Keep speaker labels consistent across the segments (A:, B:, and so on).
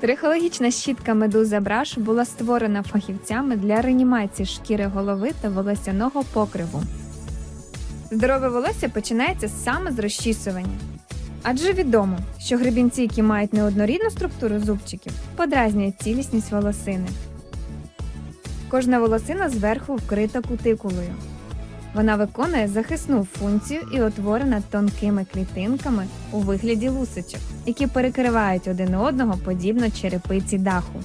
A: Трихологічна щітка медуза браш була створена фахівцями для реанімації шкіри голови та волосяного покриву. Здорове волосся починається саме з розчісування. Адже відомо, що гребінці, які мають неоднорідну структуру зубчиків, подразнюють цілісність волосини. Кожна волосина зверху вкрита кутикулою. Вона виконує захисну функцію і утворена тонкими клітинками у вигляді лусочок, які перекривають один одного подібно черепиці даху.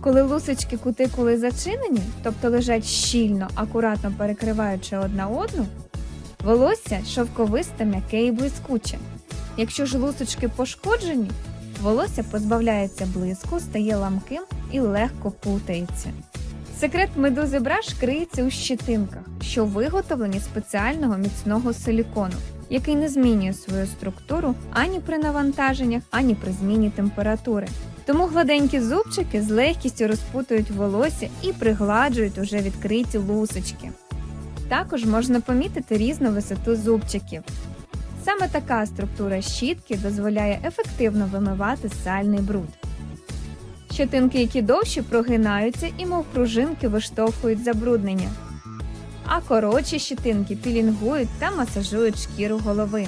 A: Коли лусочки кутикули зачинені, тобто лежать щільно, акуратно перекриваючи одна одну, волосся шовковисте, м'яке і блискуче. Якщо ж лусочки пошкоджені, волосся позбавляється блиску, стає ламким і легко путається. Секрет медузи браш криється у щетинках, що виготовлені спеціального міцного силікону, який не змінює свою структуру ані при навантаженнях, ані при зміні температури. Тому гладенькі зубчики з легкістю розпутують волосся і пригладжують уже відкриті лусочки. Також можна помітити різну висоту зубчиків. Саме така структура щітки дозволяє ефективно вимивати сальний бруд. Щетинки, які довші, прогинаються і, мов пружинки, виштовхують забруднення. А коротші щетинки пілінгують та масажують шкіру голови.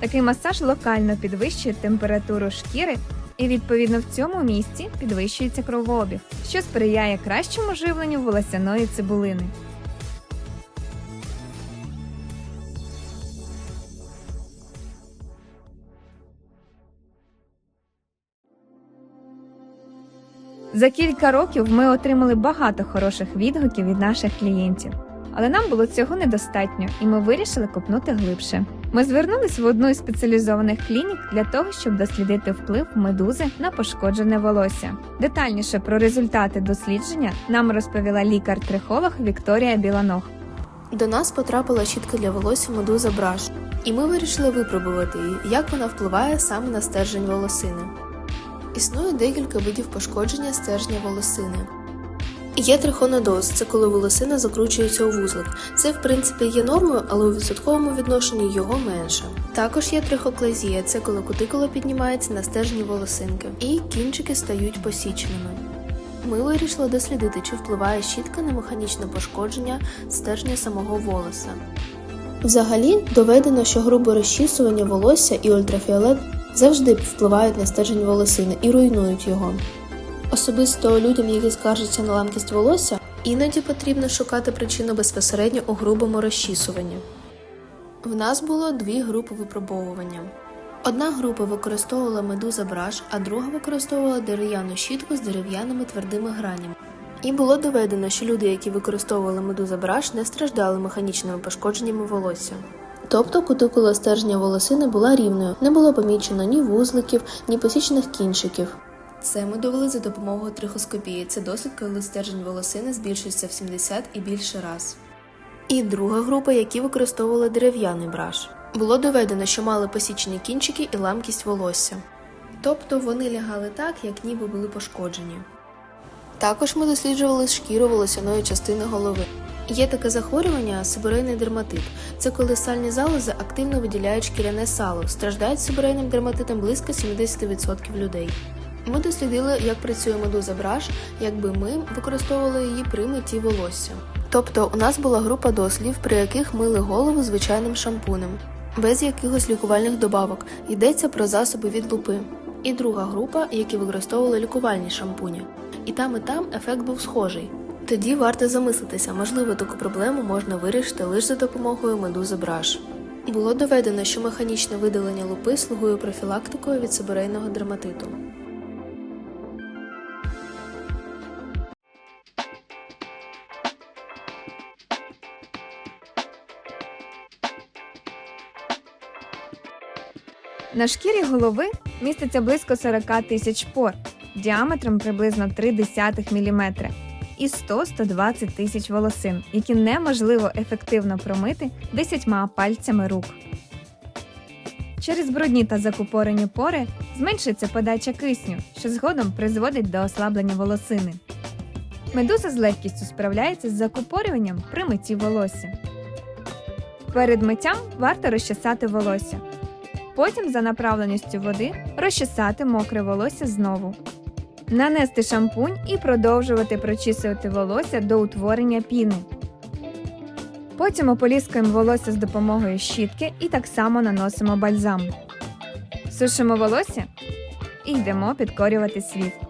A: Такий масаж локально підвищує температуру шкіри і, відповідно, в цьому місці підвищується кровообіг, що сприяє кращому живленню волосяної цибулини. За кілька років ми отримали багато хороших відгуків від наших клієнтів, але нам було цього недостатньо, і ми вирішили копнути глибше. Ми звернулись в одну із спеціалізованих клінік для того, щоб дослідити вплив медузи на пошкоджене волосся. Детальніше про результати дослідження нам розповіла лікар-трихолог Вікторія Біланог.
B: До нас потрапила щітка для волосся медуза браш, і ми вирішили випробувати її, як вона впливає саме на стержень волосини. Існує декілька видів пошкодження стержня волосини. Є трихонадоз – це коли волосина закручується у вузлик. Це, в принципі, є нормою, але у відсотковому відношенні його менше. Також є трихоклазія – це коли кутикула піднімається на стержні волосинки, і кінчики стають посіченими. Ми вирішили дослідити, чи впливає щітка на механічне пошкодження стержня самого волоса. Взагалі доведено, що грубе розчісування волосся і ультрафіолет завжди впливають на стержень волосини і руйнують його. Особисто людям, які скаржаться на ламкість волосся, іноді потрібно шукати причину безпосередньо у грубому розчісуванні. В нас було дві групи випробовування. Одна група використовувала медуза браш, а друга використовувала дерев'яну щітку з дерев'яними твердими гранями. І було доведено, що люди, які використовували медуза браш, не страждали механічними пошкодженнями волосся. Тобто кутикула стержня волосини була рівною, не було помічено ні вузликів, ні посічених кінчиків. Це ми довели за допомогою трихоскопії. Це досвід, коли стержень волосини збільшується в 70 і більше раз. І друга група, які використовували дерев'яний браш. Було доведено, що мали посічені кінчики і ламкість волосся. Тобто вони лягали так, як ніби були пошкоджені. Також ми досліджували шкіру волосяної частини голови. Є таке захворювання сибирейний дерматит. Це коли сальні залози активно виділяють шкіряне сало. Страждають сибирейним дерматитом близько 70% людей. Ми дослідили, як працює медуза браш, якби ми використовували її при митті волосся. Тобто, у нас була група дослідів, при яких мили голову звичайним шампунем, без якихось лікувальних добавок. Йдеться про засоби від лупи. І друга група, які використовували лікувальні шампуні. І там, і там ефект був схожий. Тоді варто замислитися, можливо, таку проблему можна вирішити лише за допомогою медузи браш. Було доведено, що механічне видалення лупи слугує профілактикою від сибирейного дерматиту.
A: На шкірі голови міститься близько 40 тисяч пор діаметром приблизно 0,3 мм і 100-120 тисяч волосин, які неможливо ефективно промити 10 пальцями рук. Через брудні та закупорені пори зменшується подача кисню, що згодом призводить до ослаблення волосини. Медуза з легкістю справляється з закупорюванням при митті волосся. Перед миттям варто розчесати волосся. Потім за направленістю води розчесати мокре волосся знову. Нанести шампунь і продовжувати прочісувати волосся до утворення піни. Потім ополіскуємо волосся з допомогою щітки і так само наносимо бальзам. Сушимо волосся і йдемо підкорювати світ.